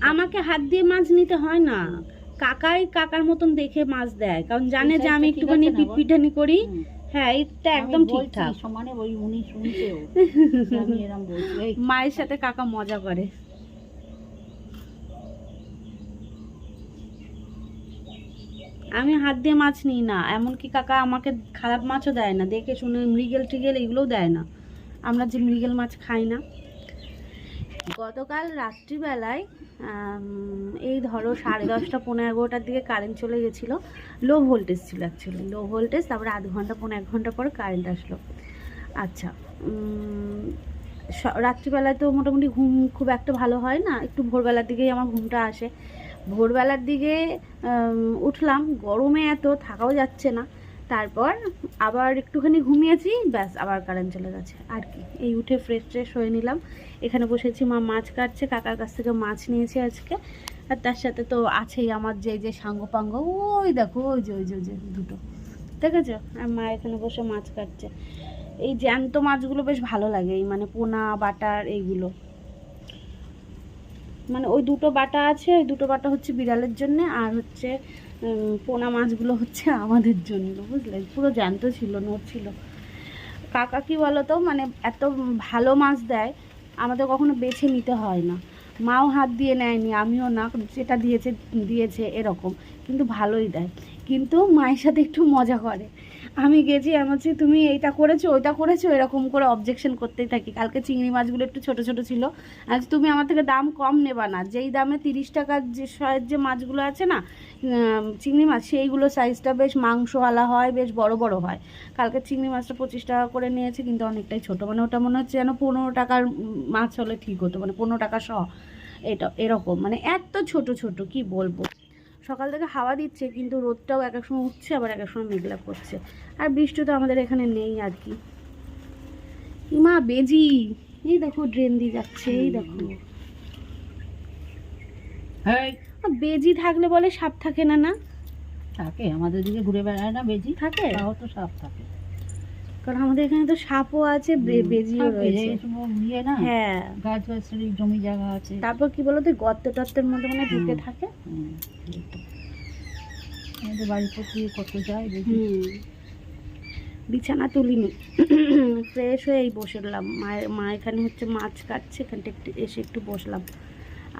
আমাকে হাত দিয়ে মাছ নিতে হয় না। কাকাই কাকার মতন দেখে মাছ দেয়। কারণ জানে যে আমি একটুখানি? পিটপিটানি করি। হ্যাঁ এটা একদম ঠিকঠাক। সমানে ওই উনি আমি বলছি মায়ের সাথে কাকা মজা করে। আমি হাত দিয়ে মাছ নিই না। এমনকি কাকা আমাকে খারাপ মাছও দেয় না। দেখে শুনে মৃগেল টিগেল এগুলোও দেয় না। আমরা যে মৃগেল মাছ খাই না। গতকাল রাত্রিবেলায় এই ধরো সাড়ে দশটা পনেরো এগারোটার দিকে কারেন্ট চলে গেছিল। লো ভোল্টেজ ছিল অ্যাকচুয়ালি লো ভোল্টেজ তারপরে আধ ঘণ্টা পনেরো এক ঘণ্টা পর কারেন্ট আসলো। আচ্ছা রাত্রিবেলায় তো মোটামুটি ঘুম খুব একটা ভালো হয় না, একটু ভোরবেলার দিকেই আমার ঘুমটা আসে। ভোরবেলার দিকে উঠলাম, গরমে এত, থাকাও যাচ্ছে না। তারপর আবার একটুখানি ঘুমিয়েছি, ব্যাস আবার কারেন্ট চলে গেছে। আর কি, এই উঠে ফ্রেশ ট্রেশ হয়ে নিলাম। এখানে বসেছি, মা মাছ কাটছে, কাকার কাছ থেকে মাছ নিয়েছি আজকে। আর তার সাথে তো আছেই আমার যে যে সাঙ্গ পাঙ্গ, ওই দেখো, ওই যে ওই যে ওই যে, দুটো। দেখেছ? আর মা এখানে বসে মাছ কাটছে। এই জ্যান্ত মাছগুলো বেশ ভালো লাগে, এই মানে পোনা, বাটার এইগুলো। মানে ওই দুটো বাটা আছে, ওই দুটো বাটা হচ্ছে বিড়ালের জন্য, আর হচ্ছে পোনা মাছগুলো হচ্ছে আমাদের জন্য, বুঝলে? পুরো জ্যান্ত ছিল নড়ছিল কাকা কি বলতো মানে এত ভালো মাছ দেয়, আমাদের কখনো বেছে নিতে হয় না। মাও হাত দিয়ে নেয়নি, আমিও না, যেটা দিয়েছে দিয়েছে এরকম, কিন্তু ভালোই দেয়। কিন্তু মায়ের সাথে একটু মজা করে। আমি গেছি, আমি বলছি, তুমি এইটা করেছ, ওইটা করেছ? এরকম করে অবজেকশন করতেই থাকি। কালকে চিংড়ি মাছগুলো একটু ছোট ছোট ছিল। আজ তুমি আমার থেকে দাম কম নেবা না। যেই দামে তিরিশ টাকার যে শয়ের যে মাছগুলো আছে না চিংড়ি মাছ, সেইগুলো সাইজটা বেশ মাংসওয়ালা হয়, বেশ বড় বড় হয়। কালকে চিংড়ি মাছটা পঁচিশ টাকা করে নিয়েছে, কিন্তু অনেকটাই ছোট। মানে ওটা মনে হচ্ছে যেন পনেরো টাকার মাছ হলে ঠিক হতো মানে পনেরো টাকা সহ এটা, এরকম। মানে এত ছোট ছোট, কি বলব? সকাল থেকে হাওয়া দিচ্ছে কিন্তু রোদটাও এক এক সময় উঠছে আবার এক এক সময় মেঘলা করছে। আর বৃষ্টি তো আমাদের এখানে নেই আর কি। ইমা বেজি এই দেখো ড্রেন দিয়ে যাচ্ছে এই দেখো। বেজি থাকলে বলে সাপ থাকে না না? থাকে আমাদের দিকে ঘুরে বেড়ায় না বেজি? থাকে? তাও তো সাপ থাকে। কারণ আমাদের এখানে তো সাপও আছে বেজিও রয়েছে। ইয়ে হ্যাঁ। গাছ গাছালি জমি জায়গা আছে। তারপর কি বলতো গর্ত টর্তের মধ্যে মানে ঢুকে থাকে। আমাদের বাড়ির প্রতি কত যায় বিছানা তুলিনি। ফ্রেশ হয়ে এই বসলাম মায়ের মা এখানে হচ্ছে মাছ কাটছে এখানটা একটু এসে একটু বসলাম।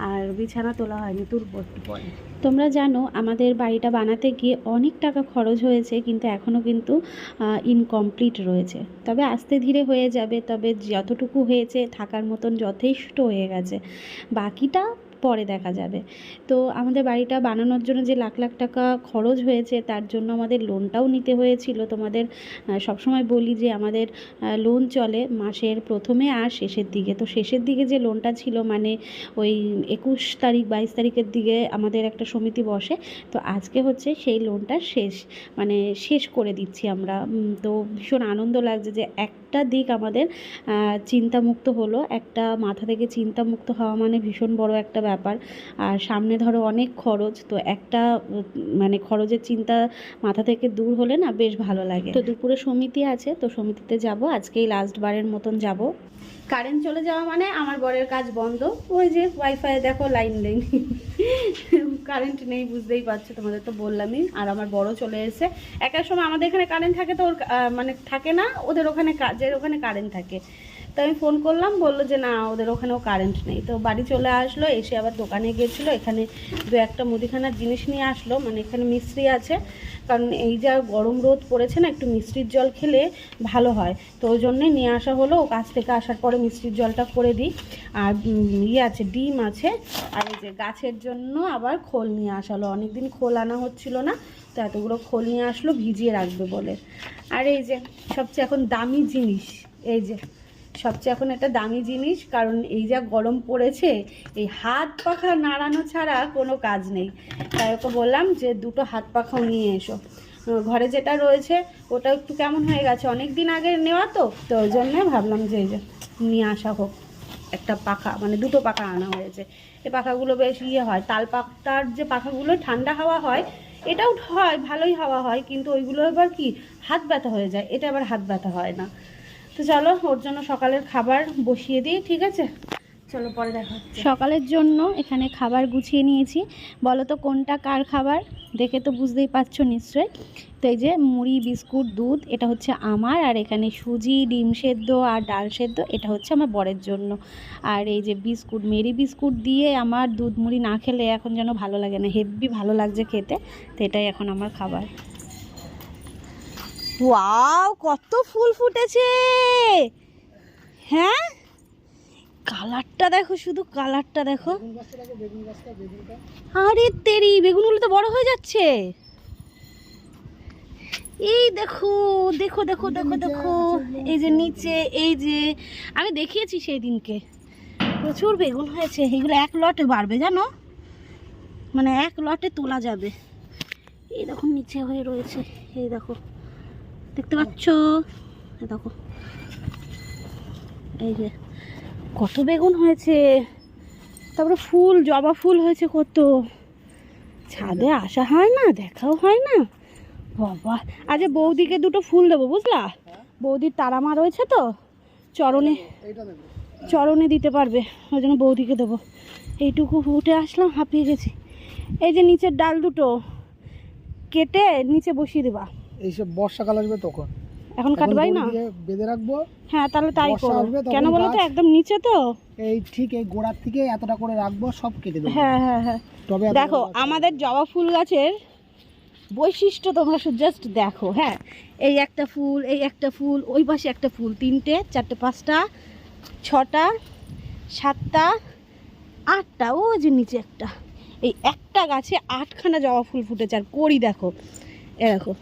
আর বিছানা তোলা হয়নি তুলবো একটু। পরে তোমরা জানো আমাদের বাড়িটা বানাতে গিয়ে অনেক টাকা খরচ হয়েছে কিন্তু এখনও কিন্তু ইনকমপ্লিট রয়েছে। তবে আস্তে ধীরে হয়ে যাবে তবে যতটুকু হয়েছে থাকার মতন যথেষ্ট হয়ে গেছে। বাকিটা পরে দেখা যাবে। তো আমাদের বাড়িটা বানানোর জন্য যে লাখ লাখ টাকা খরচ হয়েছে, তার জন্য আমাদের লোনটাও নিতে হয়েছিল। তোমাদের সবসময় বলি যে আমাদের লোন চলে মাসের প্রথমে আর শেষের দিকে। তো শেষের দিকে যে লোনটা ছিল মানে ওই একুশ তারিখ, বাইশ তারিখের দিকে আমাদের একটা সমিতি বসে। তো আজকে হচ্ছে সেই লোনটা শেষ মানে শেষ করে দিচ্ছি আমরা। তো ভীষণ আনন্দ লাগছে যে একটা দিক আমাদের চিন্তামুক্ত হলো। একটা মাথা থেকে চিন্তামুক্ত হওয়া মানে ভীষণ বড় একটা ব্যাপার। আর সামনে ধরো অনেক খরচ, তো একটা মানে খরচের চিন্তা মাথা থেকে দূর হলে না বেশ ভালো লাগে। তো দুপুরে সমিতি আছে, তো সমিতিতে যাব। আজকেই লাস্ট বারের মতন যাব। কারেন্ট চলে যাওয়া মানে আমার বরের কাজ বন্ধ। ওই যে ওয়াইফাই দেখো লাইন নেই। কারেন্ট নেই, বুঝতেই পারছ, তোমাদের তো বললামই। আর আমার বড় চলে এসেছে। একার সময় আমাদের এখানে কারেন্ট থাকে তো ওর মানে থাকে না, ওদের ওখানে, কাজের ওখানে কারেন্ট থাকে। তো আমি ফোন করলাম, বলল যে না, ওদের ওখানেও কারেন্ট নেই। তো বাড়ি চলে আসলো, এসে আবার দোকানে গিয়েছিল এখানে দু একটা মুদিখানার জিনিস নিয়ে আসলো মানে এখানে মিস্ত্রি আছে। কারণ এই যা গরম রোদ পড়েছে না, একটু মিষ্টির জল খেলে ভালো হয়। তো ওই জন্যে নিয়ে আসা হলো, ও কাছ থেকে আসার পরে মিষ্টির জলটা করে দিই। আর ইয়ে আছে, ডিম আছে। আর এই যে গাছের জন্য আবার খোল নিয়ে আসা হলো অনেকদিন খোল আনা হচ্ছিল না, তো এতগুলো খোল নিয়ে আসলো, ভিজিয়ে রাখবে বলে। আর এই যে, সবচেয়ে এখন দামি জিনিস, এই যে সবচেয়ে এখন একটা দামি জিনিস, কারণ এই যা গরম পড়েছে, এই হাত পাখা নাড়ানো ছাড়া কোনো কাজ নেই। তাই ওকে বললাম যে, দুটো হাত পাখাও নিয়ে এসো। ঘরে যেটা রয়েছে ওটা একটু কেমন হয়ে গেছে। অনেক দিন আগে নেওয়া তো তো ওই জন্যে ভাবলাম যে, এই যে নিয়ে আসা হোক। একটা পাখা মানে দুটো পাখা আনা হয়েছে। এই পাখাগুলো বেশ ইয়ে হয়। তাল পাতার যে পাখাগুলো, ঠান্ডা হাওয়া হয়, এটাও হয়, ভালোই হাওয়া হয়, কিন্তু ওইগুলো এবার কি, হাত ব্যথা হয়ে যায়। এটা আবার হাত ব্যথা হয় না। তো চলো, ওর জন্য সকালের খাবার বসিয়ে দিই, ঠিক আছে? চলো, পরে দেখা সকালের জন্য এখানে খাবার গুছিয়ে নিয়েছি। বলো তো, কোনটা কার খাবার? দেখে তো বুঝতেই পারছ নিশ্চয়ই। তো এই যে মুড়ি, বিস্কুট, দুধ, এটা হচ্ছে আমার, আর এখানে সুজি, ডিম সেদ্ধ আর ডাল সেদ্ধ, এটা হচ্ছে আমার বরের জন্য। আর এই যে বিস্কুট, মেরি বিস্কুট দিয়ে আমার দুধ মুড়ি না খেলে এখন যেন ভালো লাগে না, হেভি ভালো লাগছে খেতে। তো এটাই এখন আমার খাবার। ওয়াও, কত ফুল ফুটেছে। হ্যাঁ? কালারটা দেখো, শুধু কালারটা দেখো। আরে তেরি, বেগুনগুলো তো বড় হয়ে যাচ্ছে। এই দেখো দেখো দেখো দেখো দেখো, এই যে নিচে, এই যে, আমি দেখিয়েছি সেই দিনকে। প্রচুর বেগুন হয়েছে, এগুলো এক লটে বাড়বে, জানো? মানে এক লটে তোলা যাবে। এই দেখো, নিচে হয়ে রয়েছে, এই দেখো। দেখতে পাচ্ছ? দেখো। এই যে, কত বেগুন হয়েছে। তারপরে ফুল, জবা ফুল হয়েছে কত। ছাদে আসা হয় না, দেখাও হয় না। বাবা, আজ বৌদিকে দুটো ফুল দেবো, বুঝলা? বৌদির তারামা রয়েছে তো, চরণে চরণে দিতে পারবে, ওই জন্য বৌদিকে দেবো। এইটুকু উঠে আসলাম, হাঁপিয়ে গেছি। এই যে নিচের ডাল দুটো, কেটে নিচে বসিয়ে দেবা। এইসব বর্ষাকাল আসবে তখন। এখন কাটবাই না? বেঁধে রাখব। হ্যাঁ তাহলে তাই করো কেন বলো তো? একদম নিচে তো। এই ঠিক এই গোড়ার থেকে এতটা করে রাখব সব কেটে দেবো। হ্যাঁ হ্যাঁ হ্যাঁ। তবে দেখো আমাদের জবা ফুল গাছের বৈশিষ্ট্য তোমরা জাস্ট দেখো হ্যাঁ। এই একটা ফুল এই একটা ফুল ওই পাশে একটা ফুল তিনটে চারটে পাঁচটা ছটা সাতটা আটটা ও যে নিচে একটা। এই একটা গাছে আটখানা জবা ফুল ফুটেছে আর করি দেখো। এ দেখো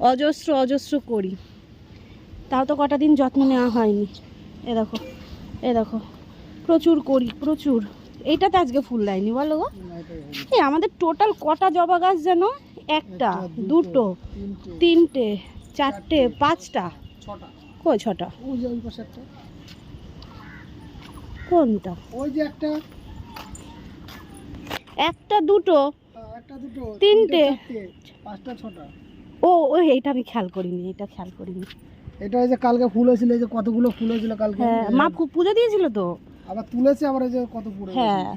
অজস্র অজস্র করি। তাও তো কটা দিন যত্ন নেওয়া হয়নি। এ দেখো এ দেখো প্রচুর করি প্রচুর। এইটাতে আজকে ফুল দেয়নি বলো গো। এই আমাদের টোটাল কটা জবা গাছ যেন? একটা দুটো তিনটে চারটে পাঁচটা। কই ছটা? কোনটা? ওই যে একটা। একটা দুটো একটা দুটো তিনটে। পাঁচটা ছটা। ও ওই এইটা আমি খেয়াল করিনি এটা খেয়াল করিনি। এটা এই যে কালকে ফুল হয়েছিল এই যে কতগুলো ফুল হয়েছিল কালকে? হ্যাঁ মা পু- পুজো দিয়েছিল তো? আবার তুলেছে আবার এই যে কত পুরো হ্যাঁ।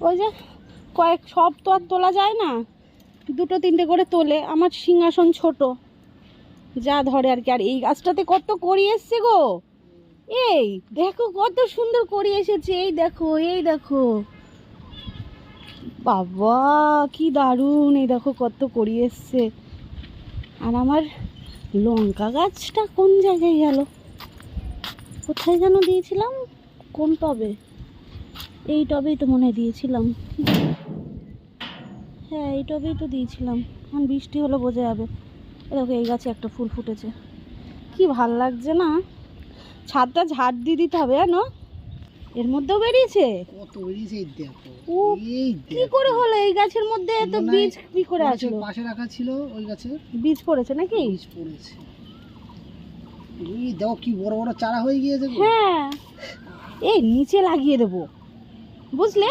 ওই যে কয়েক সব তো আর তোলা যায় না। দুটো তিনটে করে তোলে আমার সিংহাসন ছোট। যা ধরে আর কি আর এই গাছটাতে কত করি এসছে গো। এই দেখো কত সুন্দর করি এসেছে এই দেখো এই দেখো। বাবা কি দারুণ এই দেখো কত করি এসছে। আর আমার লঙ্কা গাছটা কোন জায়গায় গেল? কোথায় যেন দিয়েছিলাম? কোন টবে? এই টবেই তো মনে দিয়েছিলাম। হ্যাঁ এই টবেই তো দিয়েছিলাম। এখন বৃষ্টি হলে বোঝা যাবে। এ দেখো, এই গাছে একটা ফুল ফুটেছে। কি ভালো লাগছে না? ছাদটা ঝাড় দিয়ে দিতে হবে, জানো? এর মধ্যেও বেরিয়েছে? কত বেরিয়েছে এই দেখো। এই কি করে হলো? এই গাছের মধ্যে এত বীজ কি করে আসলো? পাশে রাখা ছিল ওই গাছে। বীজ পড়েছে নাকি? বীজ পড়েছে। এই দেখো কি বড় বড় চারা হয়ে গিয়েছে হ্যাঁ। এই নিচে লাগিয়ে দেবো। বুঝলে?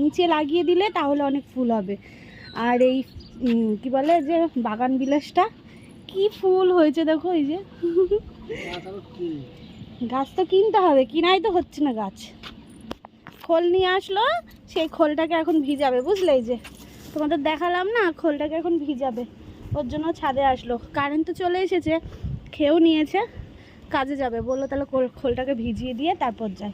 নিচে লাগিয়ে দিলে তাহলে অনেক ফুল হবে। আর এই কি বলে যে বাগান বিলাসটা? কি ফুল হয়েছে দেখো এই যে। গাছ তো কিনতে হবে, কিনাই তো হচ্ছে না গাছ। খোল নিয়ে আসলো, সেই খোলটাকে এখন ভিজাবে, বুঝলে যে। তোমাদের দেখালাম না, খোলটাকে এখন ভিজাবে। ওর জন্য ছাদে আসলো। কারেন্ট তো চলে এসেছে, খেয়েও নিয়েছে, কাজে যাবে। বলল তাহলে খোল- খোলটাকে ভিজিয়ে দিয়ে তারপর যায়।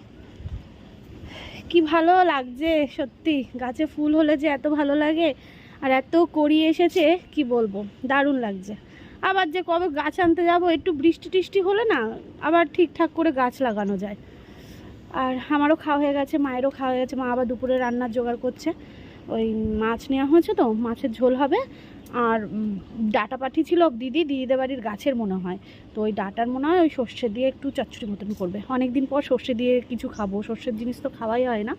কি ভালো লাগছে, সত্যি। গাছে ফুল হলে যে এত ভালো লাগে, আর এত করি এসেছে, কি বলব? দারুণ লাগছে। আবার যে কবে গাছ আনতে যাব, একটু বৃষ্টি টিষ্টি হলে না আবার ঠিকঠাক করে গাছ লাগানো যায়। আর আমারও খাওয়া হয়ে গেছে, মায়েরও খাওয়া হয়ে গেছে, মা আবার দুপুরে রান্নার জোগাড় করছে। ওই মাছ নেওয়া হয়েছে তো, মাছের ঝোল হবে। আর ডাটা পাঠিয়েছিল দিদি, দিদিদের বাড়ির গাছের মনে হয়। তো ওই ডাটার মনে হয় ওই সর্ষে দিয়ে একটু চচ্চড়ি মতন করবে। অনেক দিন পর সর্ষে দিয়ে কিছু খাব, সর্ষের জিনিস তো খাওয়াই হয় না।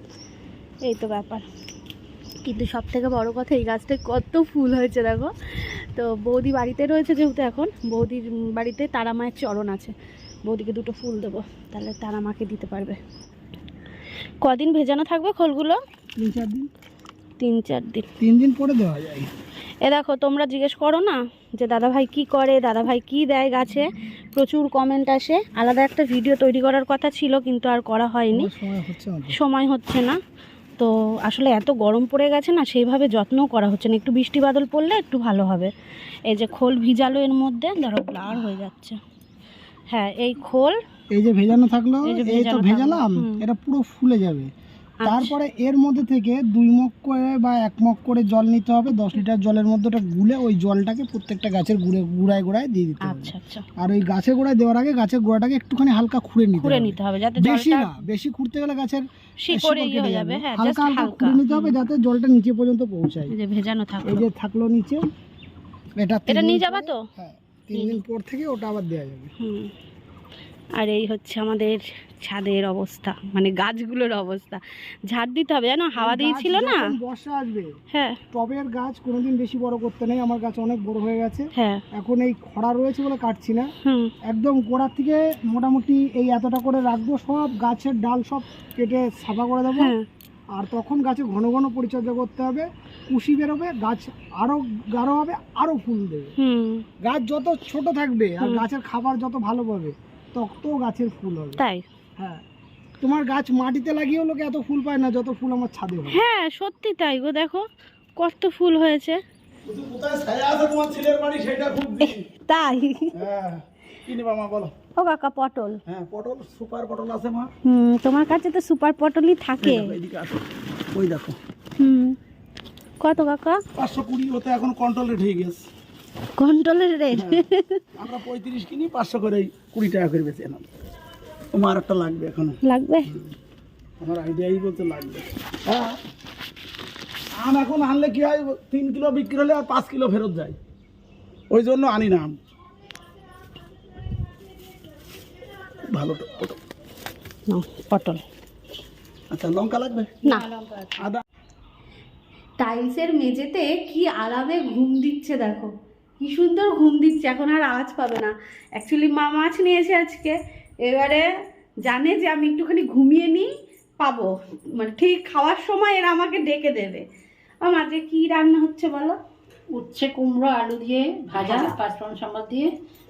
এই তো ব্যাপার। কিন্তু সব থেকে বড় কথা, এই গাছটায় কত ফুল হয়েছে দেখো। তো বৌদি বাড়িতে রয়েছে যেহেতু এখন বৌদির বাড়িতে তারা মায়ের চরণ আছে। বৌদিকে দুটো ফুল দেবো তাহলে তারা মাকে দিতে পারবে। কদিন ভেজানো থাকবে খোলগুলো? তিন চার দিন। তিন চার দিন। তিন দিন পরে দেওয়া যায়। এ দেখো তোমরা জিজ্ঞেস করো না যে দাদাভাই কি করে দাদাভাই কি দেয় গাছে? প্রচুর কমেন্ট আসে। আলাদা একটা ভিডিও তৈরি করার কথা ছিল কিন্তু আর করা হয়নি। সময় হচ্ছে না। তো। আসলে এত গরম পড়ে গেছে না সেইভাবে যত্নও করা হচ্ছে না একটু বৃষ্টি বাদল পড়লে একটু ভালো হবে এই যে খোল ভিজালো এর মধ্যে ধরো ব্লার হয়ে যাচ্ছে হ্যাঁ এই খোল এই যে ভেজানো থাকল এই তো ভেজালাম এটা পুরো ফুলে যাবে। তারপরে এর মধ্যে থেকে দুই মগ করে বা এক মগ করে জল নিতে হবে দশ লিটার জলের মধ্যে ওটা গুলে ওই জলটাকে প্রত্যেকটা গাছের গুড়ে গুড়ায় গোড়ায় দিয়ে দিতে হবে। আচ্ছা আচ্ছা। আর ওই গাছের গোড়ায় দেওয়ার আগে গাছের গোড়াটাকে একটুখানি হালকা খুঁড়ে নিতে খুঁড়ে হবে। নিতে হবে যাতে বেশি না বেশি খুঁড়তে গেলে গাছের শিকড়ে হয়ে যাবে। হ্যাঁ হালকা হালকা খুঁড়ে নিতে হবে যাতে জলটা নিচে পর্যন্ত পৌঁছায়। এই যে ভেজানো এই থাকল যে থাকল নিচে এটা এটা নিয়ে যাবা তো? হ্যাঁ তিন দিন পর থেকে ওটা আবার দেওয়া যাবে। হুম। আর এই হচ্ছে আমাদের ছাদের অবস্থা মানে গাছগুলোর অবস্থা। ঝাড় দিতে হবে জানো? হাওয়া দিয়েছিল না? বর্ষা আসবে হ্যাঁ। টবের গাছ কোনোদিন বেশি বড় করতে নেই আমার গাছ অনেক বড় হয়ে গেছে। হ্যাঁ। এখন এই খরা রয়েছে বলে কাটছি না। একদম গোড়ার থেকে মোটামুটি এই এতটা করে রাখব সব গাছের ডাল সব কেটে সাফা করে দেবো। হ্যাঁ। আর তখন গাছে ঘন ঘন পরিচর্যা করতে হবে কুশি বেরোবে গাছ আরও গাঢ় হবে আরও ফুল দেবে। গাছ যত ছোট থাকবে আর গাছের খাবার যত ভালো পাবে তত গাছের ফুল হবে। তাই? হ্যাঁ। তোমার গাছ মাটিতে লাগিয়েও লোকে এত ফুল পায় না যত ফুল আমার ছাদে হয়। হ্যাঁ সত্যি তাই গো দেখো কত ফুল হয়েছে। কোথায় ছায়া আছে তোমার ছেলের বাড়ি? সেটা খুব তাই। হ্যাঁ। কি নেবা মা বলো। ও কাকা পটল। হ্যাঁ পটল সুপার পটল আছে মা। হুম তোমার কাছে তো সুপার পটলই থাকে। ওই দেখো। হুম। কত কাকা? পাঁচশো কুড়ি ওতে এখন কন্ট্রোল রেট হয়ে গেছে। কন্ট্রোলের রেট। আমরা পঁয়ত্রিশ কিনি পাঁচশো করে কুড়ি টাকা করে বেঁচে আমার একটা লাগবে এখন। লাগবে? আমার আইডিয়াই বলতে লাগবে। হ্যাঁ। আম এখন আনলে কি হয় তিন কিলো বিক্রি হলে আর পাঁচ কিলো ফেরত যায়। ওই জন্য আনি না আম। ভালো পটল। আচ্ছা লঙ্কা লাগবে? না। আদা। টাইলসের মেঝেতে কি আরামে ঘুম দিচ্ছে দেখো। কি সুন্দর ঘুম দিচ্ছে এখন আর আওয়াজ পাবে না। অ্যাকচুয়ালি মা মাছ নিয়েছে আজকে। এবারে জানে যে আমি একটুখানি ঘুমিয়ে নিই পাবো। মানে ঠিক খাওয়ার সময় এরা আমাকে ডেকে দেবে। ও মাঝে কি রান্না হচ্ছে বলো? উচ্ছে কুমড়ো আলু দিয়ে ভাজা পাঁচফোড়ন সম্বাদ দিয়ে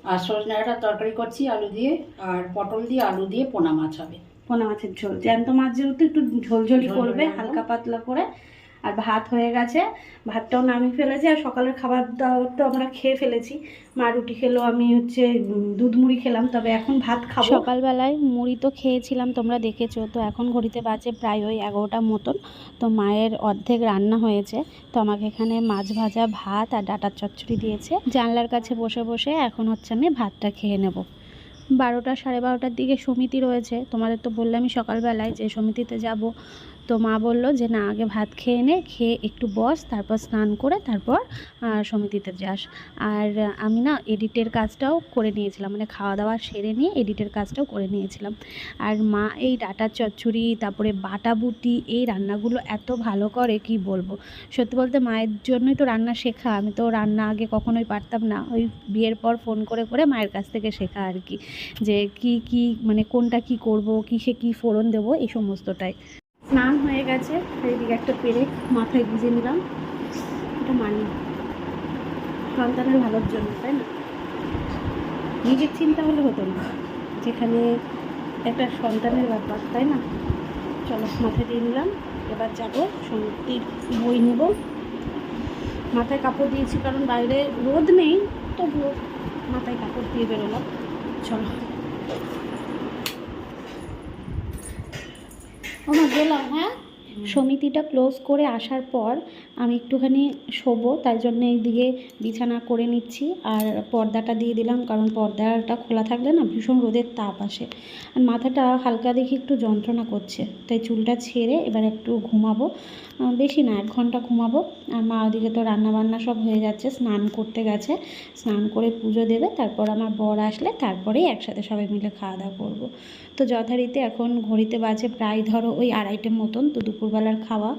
আর সজনে তরকারি করছি আলু দিয়ে আর পটল দিয়ে আলু দিয়ে পোনা মাছ হবে। পোনা মাছের ঝোল। জ্যান্ত মাছ যেহেতু একটু ঝোল ঝোল করবে হালকা পাতলা করে। আর ভাত হয়ে গেছে। ভাতটাও নামিয়ে ফেলেছি আর সকালের খাবার দাবার তো আমরা খেয়ে ফেলেছি। মা রুটি খেলো, আমি হচ্ছে দুধ মুড়ি খেলাম, তবে এখন ভাত খাব। সকালবেলায় মুড়ি তো খেয়েছিলাম, তোমরা দেখেছ, তো এখন ঘড়িতে বাজে প্রায় ওই এগারোটা মতন। তো মায়ের অর্ধেক রান্না হয়েছে, তো আমাকে এখানে মাছ ভাজা, ভাত আর ডাটার চচ্চড়ি দিয়েছে। জানলার কাছে বসে বসে এখন হচ্ছে আমি ভাতটা খেয়ে নেব। বারোটা সাড়ে বারোটার দিকে সমিতি রয়েছে, তোমাদের তো বললামই সকালবেলায় যে সমিতিতে যাব। তো মা বলল যে, না, আগে ভাত খেয়ে নে, খেয়ে একটু বস, তারপর স্নান করে তারপর সমিতিতে যাস। আর আমি না এডিটের কাজটাও করে নিয়েছিলাম মানে খাওয়া দাওয়া সেরে নিয়ে এডিটের কাজটাও করে নিয়েছিলাম। আর মা এই ডাটার চচ্চড়ি, তারপরে বাটা বুটি এই রান্নাগুলো এত ভালো করে, কি বলব? সত্যি বলতে মায়ের জন্যই তো রান্না শেখা, আমি তো রান্না আগে কখনোই পারতাম না। ওই বিয়ের পর ফোন করে করে মায়ের কাছ থেকে শেখা আর কি, যে কি কি মানে কোনটা কি করব, কিসে কি ফোড়ন দেবো, এই সমস্তটাই। গেছে এইদিকে একটা পেরে মাথায় গুঁজে নিলাম। এটা মানি সন্তানের ভালোর জন্য, তাই না? নিজের চিন্তা হলে হতো না। যেখানে একটা সন্তানের ব্যাপার, তাই না? চলো, মাথায় দিয়ে নিলাম। এবার যাব সমিতির বই নেব। মাথায় কাপড় দিয়েছি, কারণ বাইরে রোদ নেই, তবুও মাথায় কাপড় দিয়ে বেরোলাম। চলো। আমার গেলাম হ্যাঁ? সমিতিটা ক্লোজ করে আসার পর আমি একটুখানি শোবো তাই জন্য এইদিকে বিছানা করে নিচ্ছি আর পর্দাটা দিয়ে দিলাম কারণ পর্দাটা খোলা থাকলে না ভীষণ রোদের তাপ আসে। আর মাথাটা হালকা দেখি একটু যন্ত্রণা করছে, তাই চুলটা ছেড়ে এবার একটু ঘুমাবো। বেশি না, এক ঘণ্টা ঘুমাবো। আর মা ওদিকে তো রান্না বান্না সব হয়ে যাচ্ছে, স্নান করতে গেছে। স্নান করে পুজো দেবে, তারপর আমার বর আসলে তারপরেই একসাথে সবাই মিলে খাওয়া দাওয়া করব। তো যথারীতি এখন ঘড়িতে বাজে প্রায় ধরো ওই আড়াইটে মতন, তো দুপুরবেলার খাওয়া।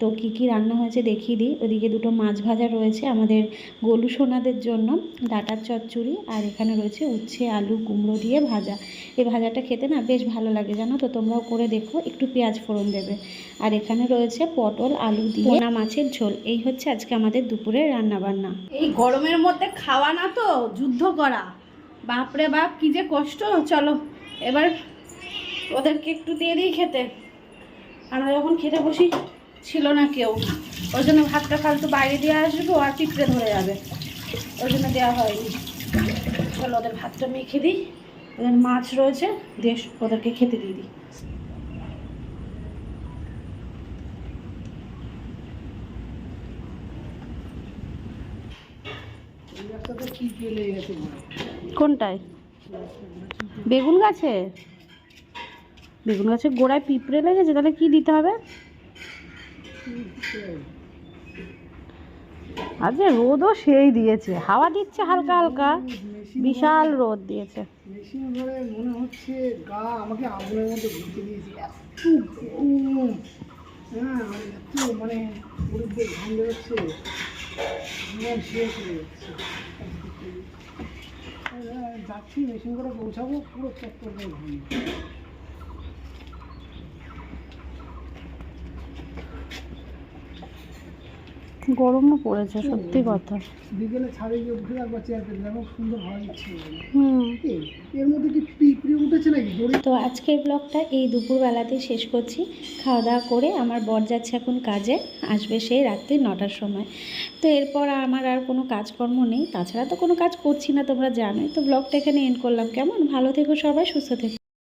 তো কী কী রান্না হয়েছে দেখিয়ে দিই। ওদিকে দুটো মাছ ভাজা রয়েছে আমাদের গলু সোনাদের জন্য, ডাটার চচ্চড়ি আর এখানে রয়েছে উচ্ছে, আলু, কুমড়ো দিয়ে ভাজা। এই ভাজাটা খেতে না বেশ ভালো লাগে, জানো তো? তোমরাও করে দেখো, একটু পেঁয়াজ ফোড়ন দেবে। আর এখানে রয়েছে পটল, আলু দিয়ে পোনা মাছের ঝোল। এই হচ্ছে আজকে আমাদের দুপুরের রান্না বান্না এই গরমের মধ্যে খাওয়া না তো, যুদ্ধ করা। বাপরে বাপ, কি যে কষ্ট। চলো, এবার ওদেরকে একটু দিয়ে দিই খেতে। আমরা যখন খেতে বসি ছিল না কেউ। ওই জন্য ভাতটা ফালতু বাইরে দিয়ে আসব আর পিঁপড়ে ধরে যাবে। ওই জন্য দেওয়া হয়নি। চলো ওদের ভাতটা মেখে দিই। ওদের মাছ রয়েছে দিয়ে ওদেরকে খেতে দিয়ে দিই। এই রাস্তাতে কি পেলে গেছে কোনটায়? বেগুন গাছে? বেগুন গাছের গোড়ায় পিঁপড়ে লেগেছে, তাহলে কি দিতে হবে? আচ্ছা রোদও সেই দিয়েছে, হাওয়া দিচ্ছে হালকা হালকা, বিশাল রোদ দিয়েছে। হ্যাঁ মানে মানে যাচ্ছে। মেশিন করে পৌঁছাবো, পুরো চক্কর গরমও পড়েছে সত্যি কথা। বিকেলে ছাদে গিয়ে উঠে একবার চেয়ার পেতে সুন্দর হাওয়া দিচ্ছে। হুম। এর মধ্যে কি পিঁপড়ে উঠেছে নাকি? তো আজকের ব্লগটা এই দুপুরবেলাতে শেষ করছি। খাওয়া দাওয়া করে আমার বর যাচ্ছে এখন কাজে আসবে সেই রাত্রি নটার সময়। তো এরপর আমার আর কোনো কাজকর্ম নেই। তাছাড়া তো কোনো কাজ করছি না তোমরা জানোই। তো ব্লগটা এখানে এন্ড করলাম। কেমন? ভালো থেকো সবাই সুস্থ থেকো।